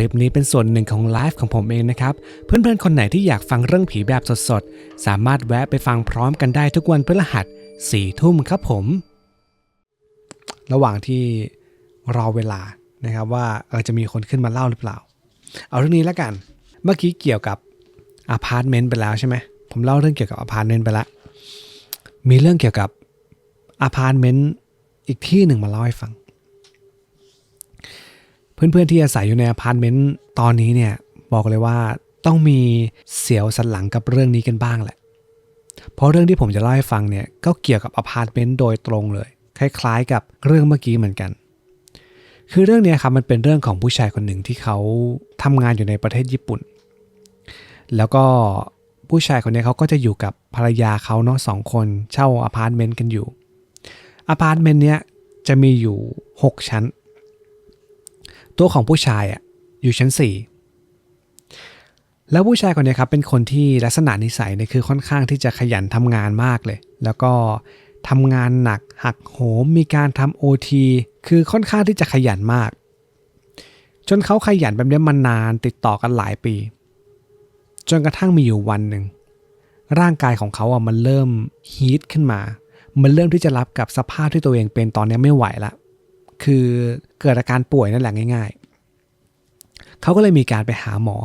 ลิปนี้เป็นส่วนหนึ่งของไลฟ์ของผมเองนะครับ เพื่อนๆ คนไหนที่อยากฟังเรื่องผีแบบสดๆ สามารถแวะไปฟังพร้อมกันได้ทุกวันพฤหัสสี่ทุ่มครับผม ระหว่างที่รอเวลานะครับว่าเออจะมีคนขึ้นมาเล่าหรือเปล่า เอาเรื่องนี้แล้วกัน เมื่อกี้เกี่ยวกับอพาร์ตเมนต์ไปแล้วใช่ไหมผมเล่าเรื่องเกี่ยวกับอพาร์ตเมนต์ไปแล้วมีเรื่องเกี่ยวกับอพาร์ตเมนต์อีกที่หนึ่งมาเล่าให้ฟัง เพื่อนๆที่อาศัยอยู่ในอพาร์ตเมนต์ตอนนี้เนี่ยบอกเลยว่าต้องมีเสียวสันหลังกับเรื่องนี้กันบ้างแหละ เพราะเรื่องที่ผมจะเล่าให้ฟังเนี่ยก็เกี่ยวกับอพาร์ตเมนต์โดยตรงเลย คล้ายๆ กับเรื่องเมื่อกี้เหมือนกัน คือเรื่องนี้ครับมันเป็นเรื่องของผู้ชายคนหนึ่งที่เขาทำงานอยู่ในประเทศญี่ปุ่น แล้วก็ผู้ชายคนนี้เขาก็จะอยู่กับภรรยาเขาเนาะสองคนเช่าอพาร์ตเมนต์กันอยู่อพาร์ตเมนต์เนี้ยจะมีอยู่ 6 ชั้น ตัวของผู้ชายอะอยู่ชั้น 4 แล้วผู้ชายคนนี้ครับเป็นคนที่ลักษณะนิสัยเนี่ยคือค่อนข้างที่จะขยันทำงานมากเลย แล้วก็ทำงานหนักหักโหมมีการทำโอทีคือค่อนข้างที่จะขยันมาก จนเขาขยันแบบนี้มานานติดต่อกันหลายปี จนกระทั่งมีอยู่วันหนึ่งร่างกายของเขาอะมันเริ่มฮีทขึ้นมา มันเริ่มที่จะรับกับสภาพที่ตัวเองเป็นตอนนี้ไม่ไหวละ คือเกิดอาการป่วยนั่นแหละง่าย ๆ เขาก็เลยมีการไปหาหมอ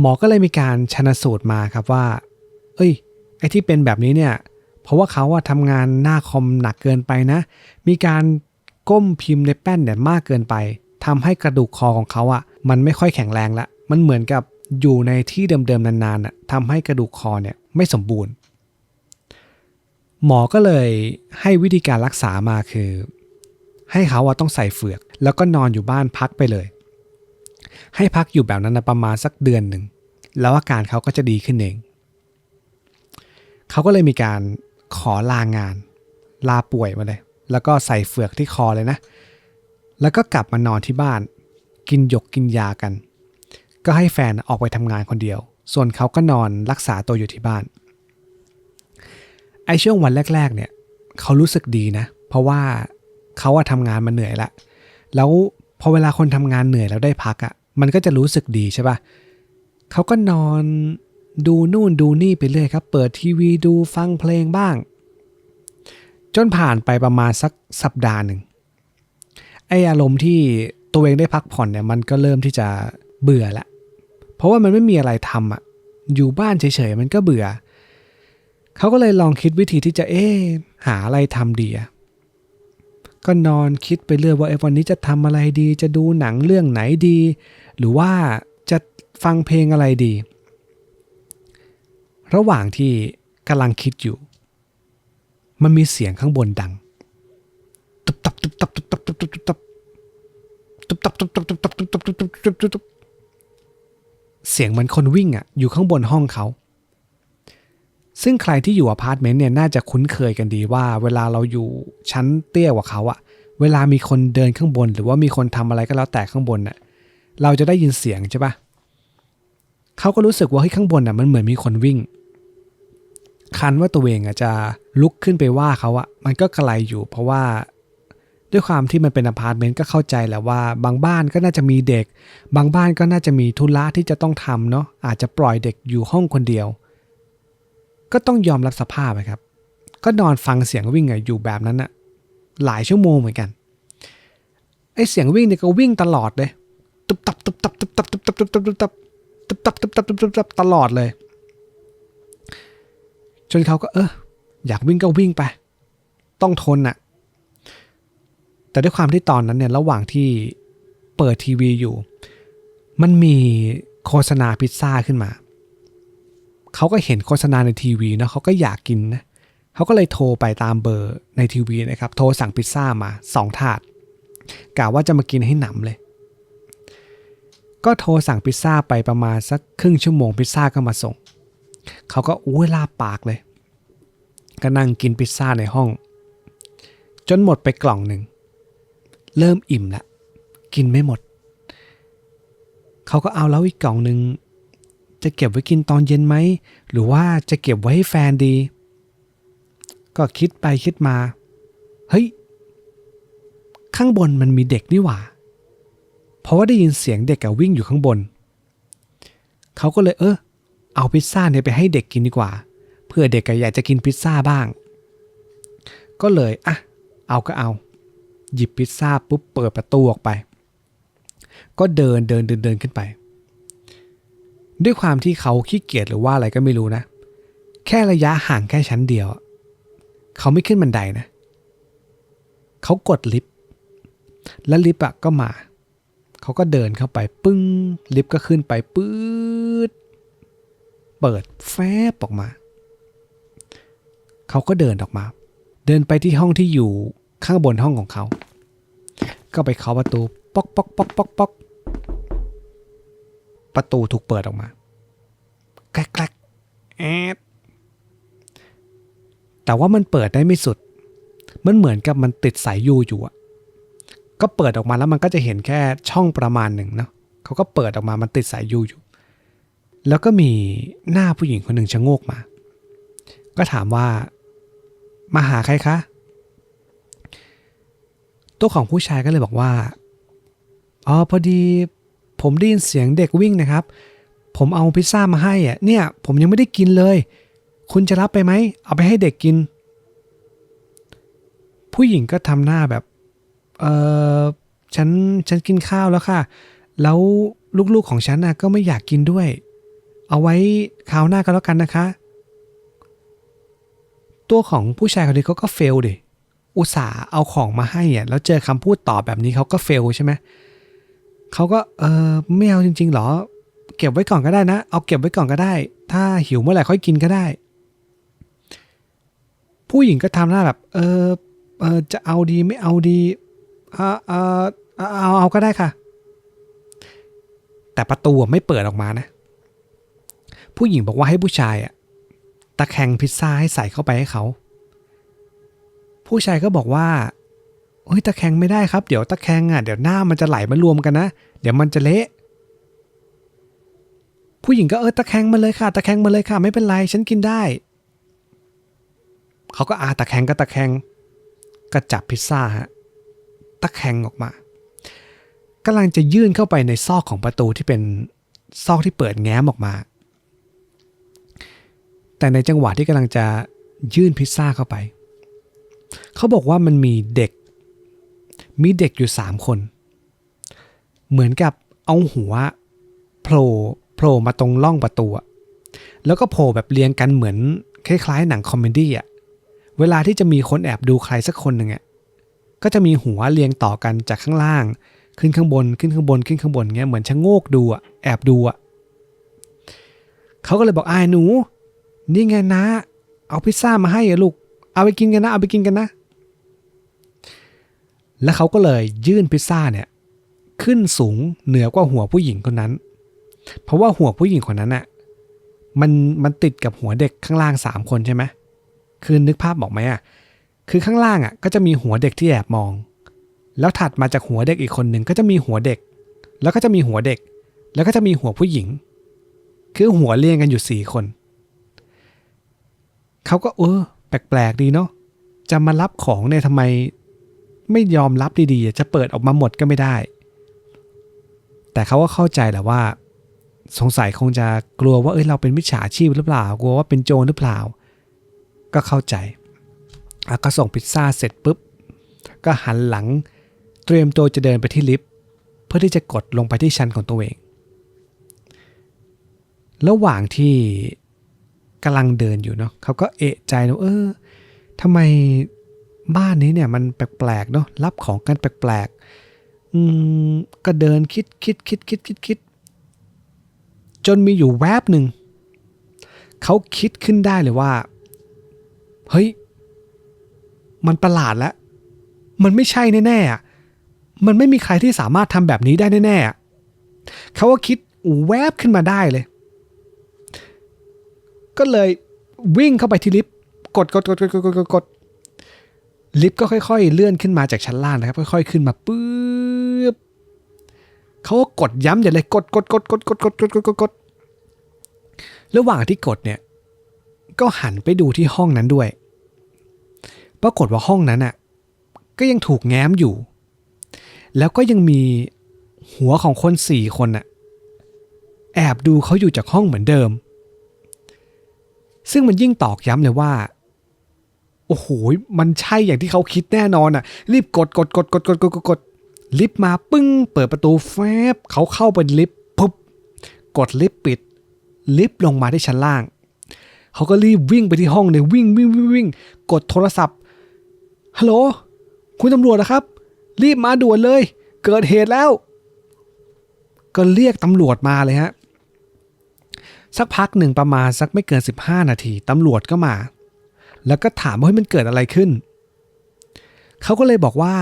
หมอก็เลยมีการชนสูตรมาครับว่า เอ้ย ไอ้ที่เป็นแบบนี้เนี่ย เพราะว่าเขาอะทำงานหน้าคอมหนักเกินไปนะ มีการก้มพิมพ์ในแป้นเนี่ยมากเกินไปทำให้กระดูกคอของเขาอะมันไม่ค่อยแข็งแรงละ มันเหมือนกับอยู่ในที่เดิมๆนานๆอะทำให้กระดูกคอเนี่ยไม่สมบูรณ์ หมอก็เลยให้วิธีการรักษามาคือ ให้เขาอะต้องใส่เฟือก แล้วก็นอนอยู่บ้านพักไปเลย ให้พักอยู่แบบนั้นนะประมาณสักเดือนหนึ่ง แล้วอาการเขาก็จะดีขึ้นเอง เขาก็เลยมีการขอลางาน ลาป่วยมาเลย แล้วก็ใส่เฟือกที่คอเลยนะ แล้วก็กลับมานอนที่บ้าน กินหยกกินยากัน ก็ให้แฟนออกไปทำงานคนเดียว ส่วนเขาก็นอนรักษาตัวอยู่ที่บ้าน ไอช่วงวันแรก ๆ เนี่ย เขารู้สึกดีนะ เพราะว่า เขาอะทำงานมาเหนื่อยละ แล้วพอเวลาคนทำงานเหนื่อยแล้วได้พักอะมันก็จะรู้สึกดีใช่ปะเขาก็นอนดูนู่นดูนี่ไปเรื่อยครับ เปิดทีวีดูฟังเพลงบ้าง จนผ่านไปประมาณสักสัปดาห์หนึ่งไออารมณ์ที่ตัวเองได้พักผ่อนเนี่ยมันก็เริ่มที่จะเบื่อละ เพราะว่ามันไม่มีอะไรทำอะอยู่บ้านเฉยๆมันก็เบื่อ เขาก็เลยลองคิดวิธีที่จะเอ๊หาอะไรทำดีอะ ก็นอนคิดไปเรื่อยว่าเอวันนี้จะทำอะไรดี จะดูหนังเรื่องไหนดี หรือว่าจะฟังเพลงอะไรดี ระหว่างที่กำลังคิดอยู่ มันมีเสียงข้างบนดังตุบตับตุบตับตุบตับตุบตับตุบตับตุบตับตุบตับตุบตับตุบตับตุบตับตุบตับตุบเสียงเหมือนคนวิ่งอะอยู่ข้างบนห้องเขา ซึ่งใครที่อยู่อพาร์ตเมนต์เนี่ยน่าจะคุ้นเคยกันดีว่าเวลาเราอยู่ชั้นเตี้ยกว่าเขาอะเวลามีคนเดินข้างบน หรือว่ามีคนทำอะไรก็แล้วแต่ข้างบนน่ะเราจะได้ยินเสียงใช่ปะเขาก็รู้สึกว่าเฮ้ยข้างบนน่ะมันเหมือนมีคนวิ่ง คันว่าตัวเองอะจะลุกขึ้นไปว่าเขาอะมันก็ไกลอยู่ เพราะว่าด้วยความที่มันเป็นอพาร์ตเมนต์ก็เข้าใจแหละว่า บางบ้านก็น่าจะมีเด็ก บางบ้านก็น่าจะมีธุระที่จะต้องทำเนาะอาจจะปล่อยเด็กอยู่ห้องคนเดียว ก็ต้องยอมรับสภาพอะครับ ก็นอนฟังเสียงวิ่งอยู่แบบนั้นอะหลายชั่วโมงเหมือนกันไอเสียงวิ่งเนี่ยก็วิ่งตลอดเลยตุบตับตุบตับตุบตับตุบตับตุบตับตุบตับตุบตับตุบตับตุบตับตุบตับตลอดเลย จนเขาก็เอออยากวิ่งก็วิ่งไป ต้องทนน่ะ แต่ด้วยความที่ตอนนั้นเนี่ยระหว่างที่เปิดทีวีอยู่ มันมีโฆษณาพิซซ่าขึ้นมา เขาก็เห็นโฆษณาในทีวีนะเขาก็อยากกินนะเขาก็เลยโทรไปตามเบอร์ในทีวีนะครับ โทรสั่งพิซซ่ามาสองถาดกะว่าจะมากินให้หนำเลย ก็โทรสั่งพิซซ่าไปประมาณสักครึ่งชั่วโมงพิซซ่าก็มาส่ง เขาก็อุ้ยลาปากเลย ก็นั่งกินพิซซ่าในห้อง จนหมดไปกล่องหนึ่ง เริ่มอิ่มละ กินไม่หมด เขาก็เอาแล้วอีกกล่องหนึ่ง จะเก็บไว้กินตอนเย็นไหม หรือว่าจะเก็บไว้ให้แฟนดี ก็คิดไปคิดมา เฮ้ย ข้างบนมันมีเด็กนี่หว่า เพราะว่าได้ยินเสียงเด็กอะวิ่งอยู่ข้างบน เขาก็เลยเออ เอาพิซซ่าเนี่ยไปให้เด็กกินดีกว่า เพื่อเด็กอะอยากจะกินพิซซ่าบ้าง ก็เลยอะเอาก็เอา หยิบพิซซ่าปุ๊บเปิดประตูออกไป ก็เดินเดินเดินเดินขึ้นไป ด้วยความที่เขาขี้เกียจหรือว่าอะไรก็ไม่รู้นะ แค่ระยะห่างแค่ชั้นเดียว เขาไม่ขึ้นบันไดนะ เขากดลิฟต์แล้วลิฟต์อะก็มา เขาก็เดินเข้าไปปึ้ง ลิฟต์ก็ขึ้นไปปื๊ดเปิดแฟบออกมา เขาก็เดินออกมา เดินไปที่ห้องที่อยู่ข้างบนห้องของเขา ก็ไปเคาะประตู ป๊อกป๊อกป๊อกป๊อกป๊อก ประตูถูกเปิดออกมาแกลกแกลกแอดแต่ว่ามันเปิดได้ไม่สุด มันเหมือนกับมันติดสายยูอยู่อะก็เปิดออกมาแล้วมันก็จะเห็นแค่ช่องประมาณหนึ่งเนาะเขาก็เปิดออกมามันติดสายยูอยู่ แล้วก็มีหน้าผู้หญิงคนหนึ่งชะโงกมา ก็ถามว่ามาหาใครคะ ตัวของผู้ชายก็เลยบอกว่า อ๋อพอดี ผมได้ยินเสียงเด็กวิ่งนะครับ ผมเอาพิซซ่ามาให้อะเนี่ย ผมยังไม่ได้กินเลย คุณจะรับไปไหม เอาไปให้เด็กกิน ผู้หญิงก็ทำหน้าแบบ เออฉันฉันกินข้าวแล้วค่ะ แล้วลูกๆของฉันนะก็ไม่อยากกินด้วย เอาไว้คราวหน้าก็แล้วกันนะคะ ตัวของผู้ชายคนนี้เขาก็เฟลดิอุตส่าห์เอาของมาให้อะแล้วเจอคำพูดตอบแบบนี้เขาก็เฟลใช่ไหมเขาก็เออไม่เอาจริง ๆ หรอ เก็บไว้ก่อนก็ได้นะ เอาเก็บไว้ก่อนก็ได้ ถ้าหิวเมื่อไหร่ค่อยกินก็ได้ ผู้หญิงก็ทำหน้าแบบ เออเออจะเอาดีไม่เอาดีเออเออเอาเอาเอาก็ได้ค่ะ แต่ประตูไม่เปิดออกมานะ ผู้หญิงบอกว่าให้ผู้ชายอะตะแคงพิซซ่าให้ใส่เข้าไปให้เขา ผู้ชายก็บอกว่า เฮ้ยตะแคงไม่ได้ครับ เดี๋ยวตะแคงอะเดี๋ยวหน้ามันจะไหลมารวมกันนะ เดี๋ยวมันจะเละผู้หญิงก็เออตะแคงมาเลยค่ะ ตะแคงมาเลยค่ะ ไม่เป็นไรฉันกินได้ เขาก็อาตะแคงก็ตะแคงก็จับพิซซ่าฮะตะแคงออกมากำลังจะยื่นเข้าไปในซอกของประตูที่เป็นซอกที่เปิดแง้มออกมา แต่ในจังหวะที่กำลังจะยื่นพิซซ่าเข้าไป เขาบอกว่ามันมีเด็ก มีเด็กอยู่สามคน เหมือนกับเอาหัวโผล่โผล่มาตรงร่องประตูแล้วก็โผล่แบบเรียงกันเหมือนคล้ายๆ หนังคอมเมดี้อะเวลาที่จะมีคนแอบดูใครสักคนหนึ่งอะก็จะมีหัวเรียงต่อกันจากข้างล่าง ขึ้นข้างบนขึ้นข้างบนขึ้นข้างบนเงี้ยเหมือนชะโงกดูอะแอบดูอะเขาก็เลยบอกอายหนู นี่ไงนะ เอาพิซซ่ามาให้อะลูก เอาไปกินกันนะ เอาไปกินกันนะ แล้วเขาก็เลยยื่นพิซซ่าเนี่ยขึ้นสูงเหนือกว่าหัวผู้หญิงคนนั้น เพราะว่าหัวผู้หญิงคนนั้นอะมันมันติดกับหัวเด็กข้างล่างสามคนใช่ไหมคือนึกภาพบอกไหมอะคือข้างล่างอะก็จะมีหัวเด็กที่แอบมอง แล้วถัดมาจากหัวเด็กอีกคนหนึ่งก็จะมีหัวเด็ก แล้วก็จะมีหัวเด็ก แล้วก็จะมีหัวผู้หญิง คือหัวเรียงกันอยู่สี่คนเขาก็เออแปลกๆดีเนาะจะมารับของเนี่ยทำไม ไม่ยอมรับดีๆ จะเปิดออกมาหมดก็ไม่ได้ แต่เขาก็เข้าใจแหละว่า สงสัยคงจะกลัวว่าเอ้ยเราเป็นมิจฉาชีพหรือเปล่า กลัวว่าเป็นโจรหรือเปล่า ก็เข้าใจก็ส่งพิซซ่าเสร็จปุ๊บ ก็หันหลังเตรียมตัวจะเดินไปที่ลิฟต์เพื่อที่จะกดลงไปที่ชั้นของตัวเอง ระหว่างที่กำลังเดินอยู่เนาะเขาก็เอะใจนะเออทำไม บ้านนี้เนี่ยมันแปลกๆเนาะรับของกันแปลกๆอืมก็เดินคิดคิดคิดคิดคิดคิดจนมีอยู่แวบหนึ่งเขาคิดขึ้นได้เลยว่า เฮ้ย มันประหลาดแล้ว มันไม่ใช่แน่ๆมันไม่มีใครที่สามารถทำแบบนี้ได้แน่ๆเขาก็คิดแวบขึ้นมาได้เลย ก็เลยวิ่งเข้าไปที่ลิฟต์กดกดกดกดกดกด ลิฟต์ก็ค่อย ๆ เลื่อนขึ้นมาจากชั้นล่างนะครับ ค่อย ๆ ขึ้นมาปื๊บเขาก็กดย้ำอย่าเลยกดกดกดกดกดกดกดกดกดกดระหว่างที่กดเนี่ย ก็หันไปดูที่ห้องนั้นด้วย ปรากฏว่าห้องนั้นอะ ก็ยังถูกแง้มอยู่ แล้วก็ยังมีหัวของคนสี่คนน่ะ แอบดูเขาอยู่จากห้องเหมือนเดิม ซึ่งมันยิ่งตอกย้ำเลยว่า โอ้โห มันใช่อย่างที่เขาคิดแน่นอนอะ รีบกดกดกดกดกดกดกดลิฟต์มาปึ้ง เปิดประตูแฟบเขาเข้าไปลิฟต์ปุ๊บกดลิฟต์ปิด ลิฟต์ลงมาที่ชั้นล่าง เขาก็รีบวิ่งไปที่ห้องเลยวิ่งวิ่งวิ่งวิ่งกดโทรศัพท์ฮัลโหลคุณตำรวจนะครับ รีบมาด่วนเลย เกิดเหตุแล้ว ก็เรียกตำรวจมาเลยฮะสักพักหนึ่งประมาณสักไม่เกิน 15 นาทีตำรวจก็มา แล้วก็ถามว่าเฮ้ยมันเกิดอะไรขึ้น เขาก็เลยบอกว่า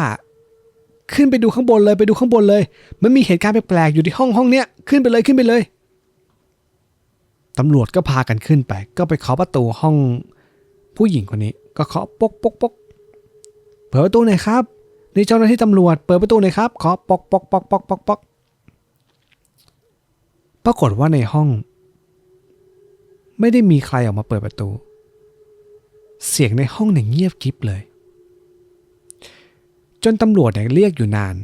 ขึ้นไปดูข้างบนเลยไปดูข้างบนเลย มันมีเหตุการณ์แปลกๆอยู่ที่ห้องห้องเนี้ยขึ้นไปเลยขึ้นไปเลยตำรวจก็พากันขึ้นไป ก็ไปเคาะประตูห้องผู้หญิงคนนี้ ก็เคาะปกปกปกเปิดประตูหน่อยครับนี่เจ้าหน้าที่ตำรวจเปิดประตูหน่อยครับเคาะปกปกปกปกปกปกปรากฏว่าในห้อง ไม่ได้มีใครออกมาเปิดประตู เสียงในห้องเนี่ยเงียบกริบเลย จนตำรวจเนี่ยเรียกอยู่นาน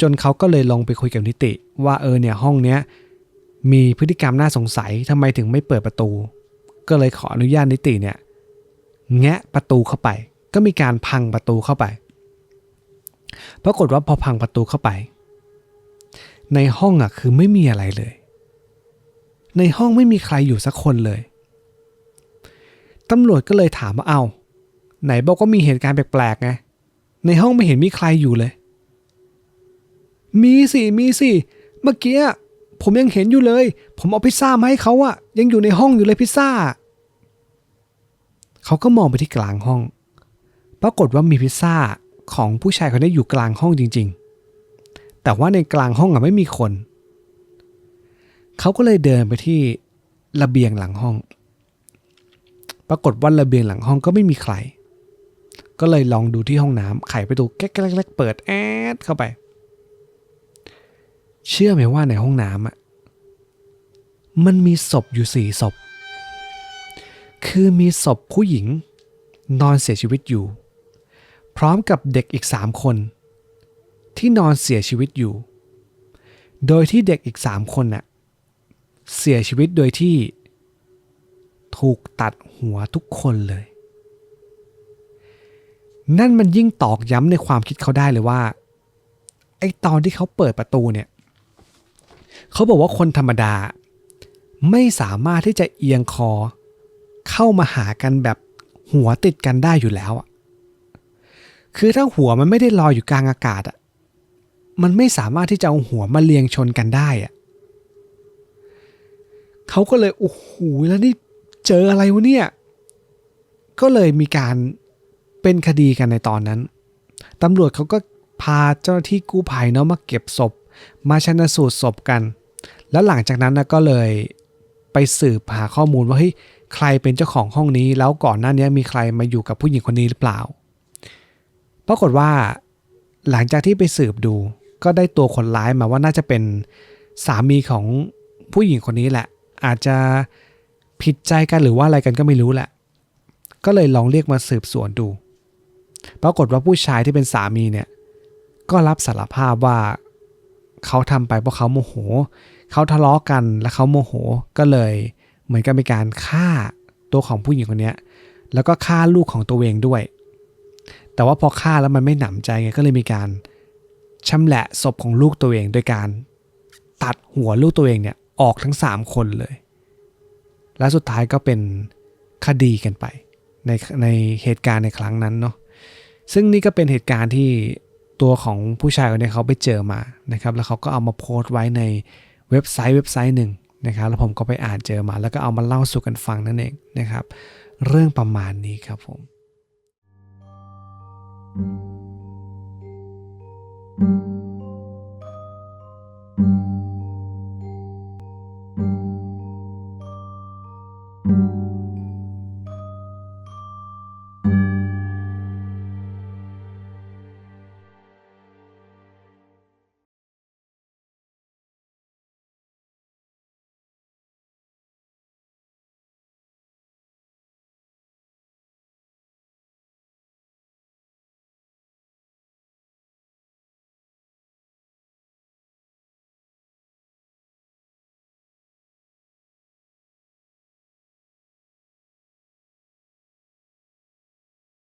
จนเขาก็เลยลงไปคุยกับนิติ ว่าเออเนี่ยห้องเนี้ยมีพฤติกรรมน่าสงสัยทำไมถึงไม่เปิดประตู ก็เลยขออนุญาตนิติเนี่ยแงะประตูเข้าไป ก็มีการพังประตูเข้าไป ปรากฏว่าพอพังประตูเข้าไป ในห้องอะคือไม่มีอะไรเลย ในห้องไม่มีใครอยู่สักคนเลย ตำรวจก็เลยถามว่าเอา ไหนบอกว่ามีเหตุการณ์แปลกๆไง ในห้องไม่เห็นมีใครอยู่เลย มีสิ มีสิ เมื่อกี้ผมยังเห็นอยู่เลย ผมเอาพิซซ่ามาให้เขาอะยังอยู่ในห้องอยู่เลยพิซซ่า เขาก็มองไปที่กลางห้อง ปรากฏว่ามีพิซซ่าของผู้ชายคนนี้อยู่กลางห้องจริง ๆ แต่ว่าในกลางห้องอะไม่มีคน เขาก็เลยเดินไปที่ระเบียงหลังห้อง ปรากฏว่าระเบียงหลังห้องก็ไม่มีใคร ก็เลยลองดูที่ห้องน้ำไขประตูแก๊กๆเปิดแอดเข้าไป เชื่อไหมว่าในห้องน้ำอะมันมีศพอยู่สี่ศพ คือมีศพผู้หญิง นอนเสียชีวิตอยู่ พร้อมกับเด็กอีกสามคน ที่นอนเสียชีวิตอยู่ โดยที่เด็กอีกสามคนน่ะเสียชีวิตโดยที่ ถูกตัด หัวทุกคนเลย นั่นมันยิ่งตอกย้ำในความคิดเขาได้เลยว่า ไอตอนที่เขาเปิดประตูเนี่ย เขาบอกว่าคนธรรมดา ไม่สามารถที่จะเอียงคอ เข้ามาหากันแบบหัวติดกันได้อยู่แล้วอะคือถ้าหัวมันไม่ได้ลอยอยู่กลางอากาศอะมันไม่สามารถที่จะเอาหัวมาเรียงชนกันได้อะเขาก็เลยโอ้โหแล้วนี่ เจออะไรวะเนี่ย ก็เลยมีการเป็นคดีกันในตอนนั้น ตำรวจเขาก็พาเจ้าหน้าที่กู้ภัยเนาะมาเก็บศพ มาชนะสูตรศพกัน แล้วหลังจากนั้นนะก็เลยไปสืบหาข้อมูลว่าเฮ้ยใครเป็นเจ้าของห้องนี้ แล้วก่อนหน้านี้มีใครมาอยู่กับผู้หญิงคนนี้หรือเปล่า ปรากฏว่าหลังจากที่ไปสืบดู ก็ได้ตัวคนร้ายมาว่าน่าจะเป็นสามีของผู้หญิงคนนี้แหละ อาจจะ ผิดใจกันหรือว่าอะไรกันก็ไม่รู้แหละ ก็เลยลองเรียกมาสืบสวนดู ปรากฏว่าผู้ชายที่เป็นสามีเนี่ย ก็รับสารภาพว่าเขาทำไปเพราะเขาโมโห เขาทะเลาะกันแล้วเขาโมโห ก็เลยเหมือนกับเป็นการฆ่าตัวของผู้หญิงคนนี้แล้วก็ฆ่าลูกของตัวเองด้วย แต่ว่าพอฆ่าแล้วมันไม่หนำใจไงก็เลยมีการชำแหละศพของลูกตัวเองโดยการตัดหัวลูกตัวเองเนี่ยออกทั้ง 3 คนเลย และสุดท้ายก็เป็นคดีกันไป ในในเหตุการณ์ในครั้งนั้นเนาะซึ่งนี่ก็เป็นเหตุการณ์ที่ตัวของผู้ชายคนนี้เขาไปเจอมานะครับแล้วเขาก็เอามาโพสต์ไว้ในเว็บไซต์เว็บไซต์หนึ่งนะครับแล้วผมก็ไปอ่านเจอมา แล้วก็เอามาเล่าสู่กันฟังนั่นเองนะครับ เรื่องประมาณนี้ครับผม thank you